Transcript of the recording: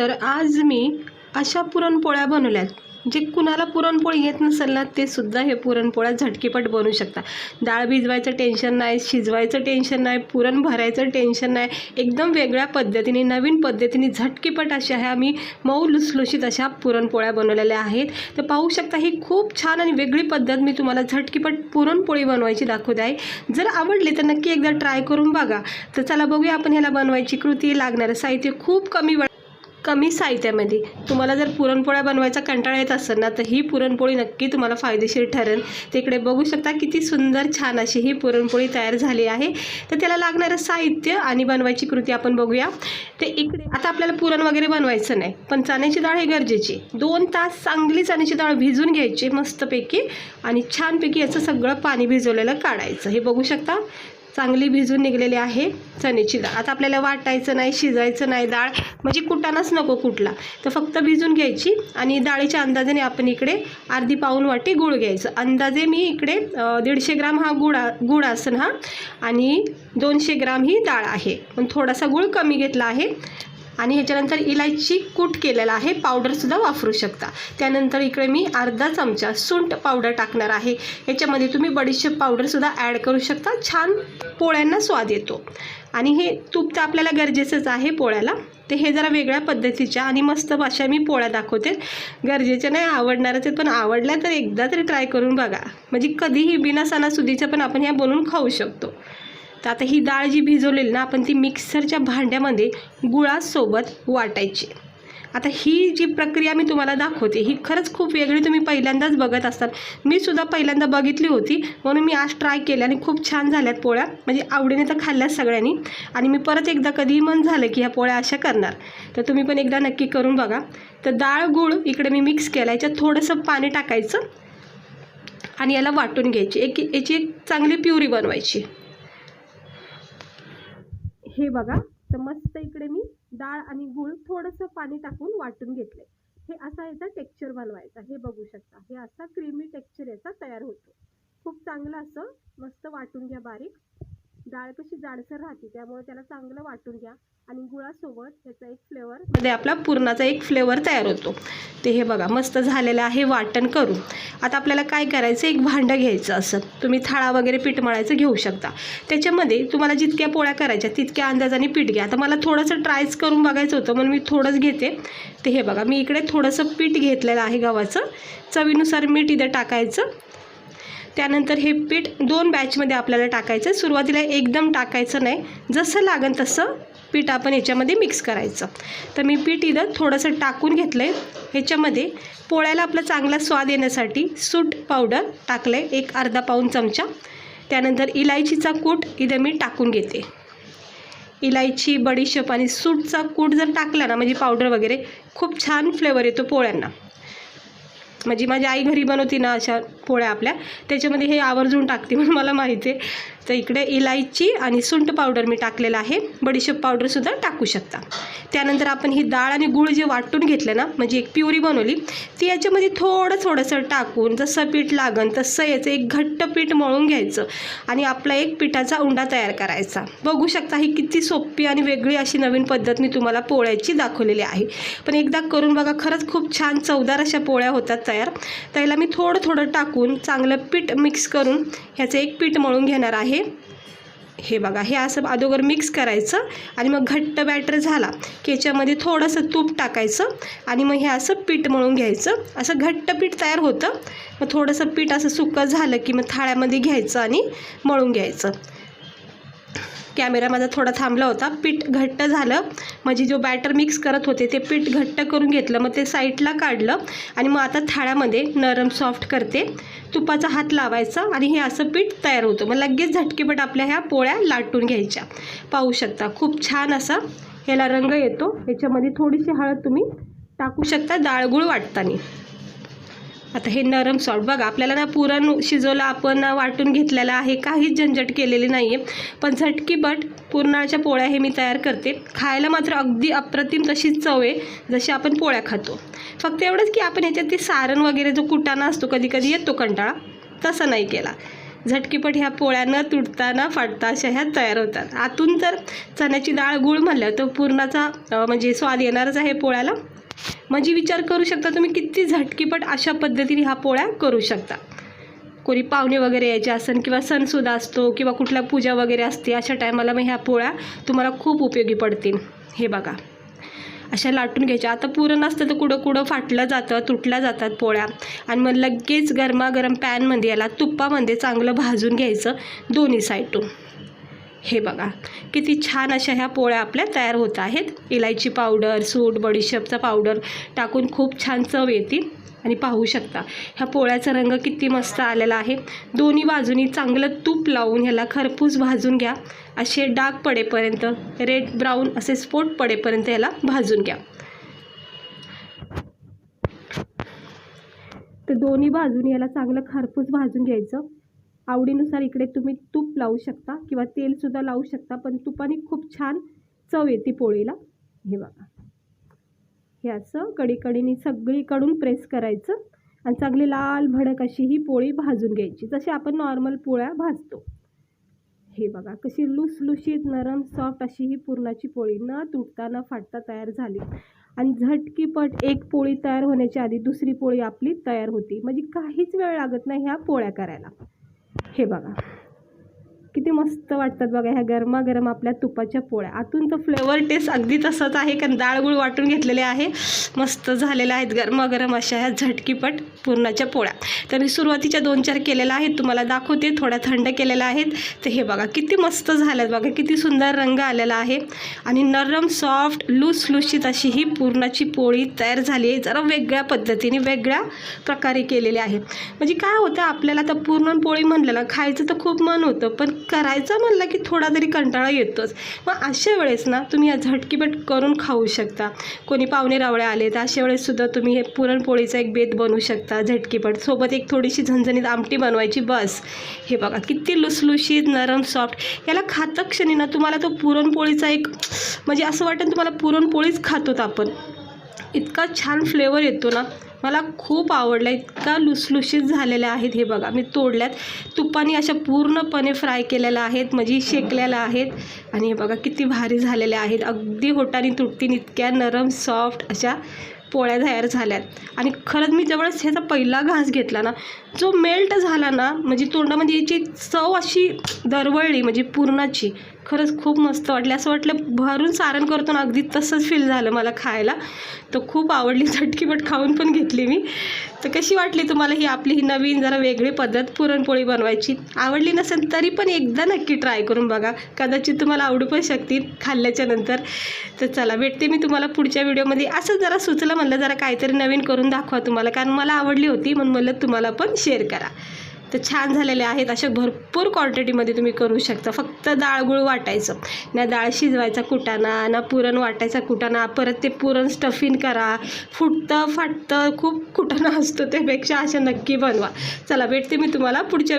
तर आज मी अशा पुरणपोळ्या बनवल्यात. जे कुणाला पुरणपोळी येत नसेल ना ते सुद्धा हे पुरणपोळ्या झटकीपट बनवू शकता. डाळ भिजवायचं टेन्शन नाही शिजवायचं टेन्शन नाही पुरण भरायचं टेन्शन नाही. एकदम वेगळ्या पद्धतीने नवीन पद्धतीने झटकीपट अशा ह्या मी मऊ लुसलुशीत अशा पुरणपोळ्या बनवलेल्या आहेत. तर पाहू शकता ही खूप छान आणि वेगळी पद्धत मी तुम्हाला झटकीपट पुरणपोळी बनवायची दाखवते आहे. जर आवडली तर नक्की एकदा ट्राय करून बघा. तर चला बघूया आपण ह्याला बनवायची कृती. लागणारं साहित्य खूप कमी वेळ कमी साहित्यामध्ये. तुम्हाला जर पुरणपोळ्या बनवायचा कंटाळा येत असेल ना तर ही पुरणपोळी नक्की तुम्हाला फायदेशीर ठरेल. तिकडे बघू शकता किती सुंदर छान अशी ही पुरणपोळी तयार झाली आहे. तर त्याला लागणारं साहित्य आणि बनवायची कृती आपण बघूया. ते इकडे आता आपल्याला पुरण वगैरे बनवायचं नाही पण चण्याची डाळ ही गरजेची. दोन तास चांगली चण्याची डाळ भिजून घ्यायची मस्तपैकी आणि छानपैकी याचं सगळं पाणी भिजवलेलं काढायचं. हे बघू शकता? चांगली भिजून निघलेली आहे चण्याची डाळ आता आपल्याला वाटायचं नाही शिजायचं नाही डाळ म्हणजे कुटानाच नको कुठला. तर फक्त भिजून घ्यायची आणि डाळीच्या अंदाजाने आपण इकडे अर्धी पाऊन वाटी गूळ घ्यायचं. अंदाजे मी इकडे दीडशे ग्राम हा गुळ गुळ असेल हा. आणि दोनशे ग्राम ही डाळ आहे. पण थोडासा गूळ कमी घेतला आहे. आणि ह्याच्यानंतर इलायची कूट केलेला आहे. पावडरसुद्धा वापरू शकता. त्यानंतर इकडे मी अर्धा चमचा सुंट पावडर टाकणार आहे. याच्यामध्ये तुम्ही बडीशेप पावडरसुद्धा ॲड करू शकता. छान पोळ्यांना स्वाद येतो. आणि हे तूप तर आपल्याला गरजेचंच आहे पोळ्याला. ते हे जरा वेगळ्या पद्धतीच्या आणि मस्त भाषा मी पोळ्या दाखवते. गरजेच्या नाही आवडणारच आहेत पण आवडल्या तर एकदा तरी ट्राय करून बघा. म्हणजे कधीही बिना सणासुदीच्या पण आपण ह्या बनवून खाऊ शकतो. तर आता ही डाळ जी भिजवलेली ना आपण ती मिक्सरच्या भांड्यामध्ये गुळासोबत वाटायची. आता ही जी प्रक्रिया मी तुम्हाला दाखवते ही खरंच खूप वेगळी तुम्ही पहिल्यांदाच बघत असतात मी सुद्धा पहिल्यांदा बघितली होती म्हणून मी आज ट्राय केल्या आणि खूप छान झाल्यात पोळ्या. म्हणजे आवडीने तर खाल्ल्यात सगळ्यांनी. आणि मी परत एकदा कधीही मन झालं की ह्या पोळ्या अशा करणार. तर तुम्ही पण एकदा नक्की करून बघा. तर डाळ गूळ इकडे मी मिक्स केला याच्यात थोडंसं पाणी टाकायचं आणि याला वाटून घ्यायची. एक याची एक चांगली प्युरी बनवायची. हे बघा तर मस्त इकडे मी डाळ आणि गूळ थोडंसं पाणी टाकून वाटून घेतले हे असा याचा टेक्स्चर बनवायचा. हे बघू शकता. हे असा क्रीमी टेक्स्चर याचा तयार होतो. खूप चांगलं असं मस्त वाटून घ्या बारीक. डाळ कशी जाडसर राहते त्यामुळे त्याला चांगलं वाटून घ्या. आणि गुळासोबत त्याचा एक फ्लेवर मध्ये आपला पुरणाचा एक फ्लेवर तयार होतो. ते हे बघा मस्त झालेलं आहे वाटण करून. आता आपल्याला काय करायचं एक भांडं घ्यायचं असं. तुम्ही थाळा वगैरे पीठ मळायचं घेऊ शकता. त्याच्यामध्ये तुम्हाला जितक्या पोळ्या करायच्या तितक्या अंदाजाने पीठ घ्या. आता मला थोडंसं ट्रायच करून बघायचं होतं म्हणून मी थोडंच घेते. ते हे बघा मी इकडे थोडंसं पीठ घेतलेलं आहे गव्हाचं. चवीनुसार मीठ इथं टाकायचं. त्यानंतर हे पीठ दोन बॅचमध्ये आपल्याला टाकायचं. सुरुवातीला एकदम टाकायचं नाही. जसं लागेल तसं पीठ आपण याच्यामध्ये मिक्स करायचं. तर मी पीठ इथं थोडंसं टाकून घेतलं आहे ह्याच्यामध्ये पोळ्याला आपला चांगला स्वाद येण्यासाठी सूट पावडर टाकलं आहे एक अर्धा पाऊन चमचा. त्यानंतर इलायचीचा कूट इथं मी टाकून घेते. इलायची बडीशेप आणि सूटचा कूट जर टाकला ना म्हणजे पावडर वगैरे खूप छान फ्लेवर येतो पोळ्यांना. म्हणजे माझी आई घरी बनवती ना अशा पोळ्या आपल्या त्याच्यामध्ये हे आवर्जून टाकते म्हणून मला माहिती आहे. तर इकडे इलायची आणि सुंठ पावडर मी टाकलेलं आहे. बडीशेप पावडरसुद्धा टाकू शकता. त्यानंतर आपण ही डाळ आणि गूळ जे वाटून घेतलं ना म्हणजे एक प्युरी बनवली ती याच्यामध्ये थोडं थोडंसं टाकून जसं पीठ लागन तसं याचं एक घट्ट पीठ मळून घ्यायचं आणि आपला एक पिठाचा उंडा तयार करायचा. बघू शकता ही किती सोपी आणि वेगळी अशी नवीन पद्धत मी तुम्हाला पोळ्याची दाखवलेली आहे. पण एकदा करून बघा खरंच खूप छान चवदार अशा पोळ्या होतात तयार. त्याला मी थोडं थोडं टाकून चांगलं पीठ मिक्स करून ह्याचं एक पीठ मळून घेणार आहे. हे बघा हे असं अगोदर मिक्स करायचं आणि मग घट्ट बॅटर झाला की याच्यामध्ये थोडंसं तूप टाकायचं आणि मग हे असं पीठ मळून घ्यायचं. असं घट्ट पीठ तयार होतं. मग थोडंसं पीठ असं सुकं झालं की मग थाळ्यामध्ये घ्यायचं आणि मळून घ्यायचं. कॅमेरा माझा थोडा थांबला होता. पीठ घट्ट झालं. म्हणजे जो बॅटर मिक्स करत होते ते पीठ घट्ट करून घेतलं. मग ते साईडला काढलं आणि मग आता थाळ्यामध्ये नरम सॉफ्ट करते. तुपाचा हात लावायचा आणि हे असं पीठ तयार होतं. मग लगेच झटकेपट आपल्या ह्या पोळ्या लाटून घ्यायच्या. पाहू शकता खूप छान असा ह्याला रंग येतो. याच्यामध्ये थोडीशी हळद तुम्ही टाकू शकता. डाळगुळ वाटताना. आता हे नरम सॉल्ट बघा आपल्याला ना पुरण शिजवलं आपण वाटून घेतलेलं आहे. काहीच झंझट केलेली नाही आहे पण झटकीपट पुरणाच्या पोळ्या हे मी तयार करते. खायला मात्र अगदी अप्रतिम तशीच चव आहे जशी आपण पोळ्या खातो. फक्त एवढंच की आपण ह्याच्यात ते सारण वगैरे जो कुटाणा असतो कधी कधी येतो कंटाळा तसा नाही केला. झटकीपट ह्या पोळ्या न तुटता न फाटता अशा ह्या तयार होतात. आतून तर चण्याची डाळ गुळ म्हणलं तर पूर्णाचा म्हणजे स्वाद येणारच आहे पोळ्याला. म्हणजे विचार करू शकता तुम्ही किती झटकीपट अशा पद्धतीने ह्या पोळ्या करू शकता. कोणी पाहुणे वगैरे यायचे असेल किंवा सणसुद्धा असतो किंवा कुठल्या पूजा वगैरे असते अशा टायमाला मग ह्या पोळ्या तुम्हाला खूप उपयोगी पडतील. हे बघा. अशा लाटून घ्यायच्या. आता पुरण असतं तर कुठं कुठं फाटलं जातं तुटल्या जातात पोळ्या. आणि मग लगेच गरमागरम पॅनमध्ये याला तुप्पामध्ये चांगलं भाजून घ्यायचं दोन्ही साईडून हे बघा किती छान अशा ह्या पोळ्या आपल्या तयार होत आहेत. इलायची पावडर सूट बडीशेपचा पावडर टाकून खूप छान चव येते. आणि पाहू शकता ह्या पोळ्याचा रंग किती मस्त आलेला आहे. दोन्ही बाजूनी चांगलं तूप लावून ह्याला खरपूस भाजून घ्या. असे डाग पडेपर्यंत रेड ब्राऊन असे स्पोट पडेपर्यंत ह्याला भाजून घ्या. तर दोन्ही बाजूनी याला चांगलं खरपूस भाजून घ्यायचं. आवडीनुसार इकडे तुम्ही तूप लावू शकता किंवा तेलसुद्धा लावू शकता पण तुपाने खूप छान चव येते पोळीला. हे बघा. हे असं कडीकडीने सगळीकडून प्रेस करायचं आणि चांगली लाल भडक अशी ही पोळी भाजून घ्यायची जशी आपण नॉर्मल पोळ्या भाजतो. हे बघा कशी लुसलुशीत नरम सॉफ्ट अशी ही पुरणाची पोळी न तुटता न फाटता तयार झाली. आणि झटकीपट एक पोळी तयार होण्याच्या आधी दुसरी पोळी आपली तयार होती. म्हणजे काहीच वेळ लागत नाही ह्या पोळ्या करायला. हे बघा. किती मस्त वाटतात बघा ह्या गरमागरम आपल्या तुपाच्या पोळ्या. आतून तर फ्लेवर टेस्ट अगदी तसंच आहे कारण डाळगुळ वाटून घेतलेले आहे. मस्त झालेल्या आहेत गरमागरम अशा ह्या झटकीपट पुरणाच्या पोळ्या. तर मी सुरुवातीच्या दोन चार केलेल्या आहेत तुम्हाला दाखवते थोड्या थंड केलेल्या आहेत. तर हे बघा किती मस्त झाल्यात बघा किती सुंदर रंग आलेला आहे. आणि नरम सॉफ्ट लुसलुशीत अशी ही पुरणाची पोळी तयार झाली आहे जरा वेगळ्या पद्धतीने वेगळ्या प्रकारे केलेली आहे. म्हणजे काय होतं आपल्याला तर पुरणपोळी म्हणलेलं खायचं तर खूप मन होतं पण करायचं म्हणलं की थोडा तरी कंटाळा येतोच. मग अशा वेळेस ना तुम्ही या झटकीपट करून खाऊ शकता. कोणी पाहुणे रावळे आले तर अशा वेळेससुद्धा तुम्ही हे पुरणपोळीचा एक बेत बनवू शकता झटकीपट. सोबत एक थोडीशी झणझणीत आमटी बनवायची बस. हे बघा किती लुसलुशीत नरम सॉफ्ट याला खाता क्षणी ना तुम्हाला तो पुरणपोळीचा एक म्हणजे असं वाटेल तुम्हाला पुरणपोळीच खातोत आपण. इतका छान फ्लेवर येतो ना. मला खूप आवडला. इतका लुसलुशीत झालेल्या आहेत हे बघा. मी तोडल्यात. तुपाने अशा पूर्णपणे फ्राय केलेल्या आहेत. म्हणजे शेकलेल्या आहेत. आणि हे बघा किती भारी झालेल्या आहेत. अगदी होटाने तुटतीन इतक्या नरम सॉफ्ट अशा पोळ्या तयार झाल्यात. आणि खरंच मी ज्यावेळेस ह्याचा पहिला घास घेतला ना जो मेल्ट झाला ना म्हणजे तोंडामध्ये याची चव अशी दरवळली म्हणजे पूर्णाची. खरंच खूप मस्त वाटली. असं वाटलं भरून सारण करतो ना अगदी तसंच फील झालं मला खायला. तर खूप आवडली झटकीपट खाऊन पण घेतली मी. तर कशी वाटली तुम्हाला ही आपली ही नवीन जरा वेगळी पद्धत पुरणपोळी बनवायची? आवडली नसेल तरी पण एकदा नक्की ट्राय करून बघा. कदाचित तुम्हाला आवडू पण शकतील खाल्ल्याच्या नंतर. तर चला भेटते मी तुम्हाला पुढच्या व्हिडिओमध्ये. असं जरा सुचलं म्हणलं जरा काहीतरी नवीन करून दाखवा तुम्हाला कारण मला आवडली होती म्हणून म्हणलं तुम्हाला पण शेअर करा. तर छान झालेले आहेत. अशा भरपूर क्वांटिटीमध्ये तुम्ही करू शकता. फक्त डाळ गुळ वाटायचं. ना डाळ शिजवायचा कुटाणा ना पुरण वाटायचा कुटाणा परत ते पुरण स्टफिन करा. फुटतं फाटतं खूप कुटाणा असतो त्यापेक्षा अशा नक्की बनवा. चला भेटते मी तुम्हाला पुढच्या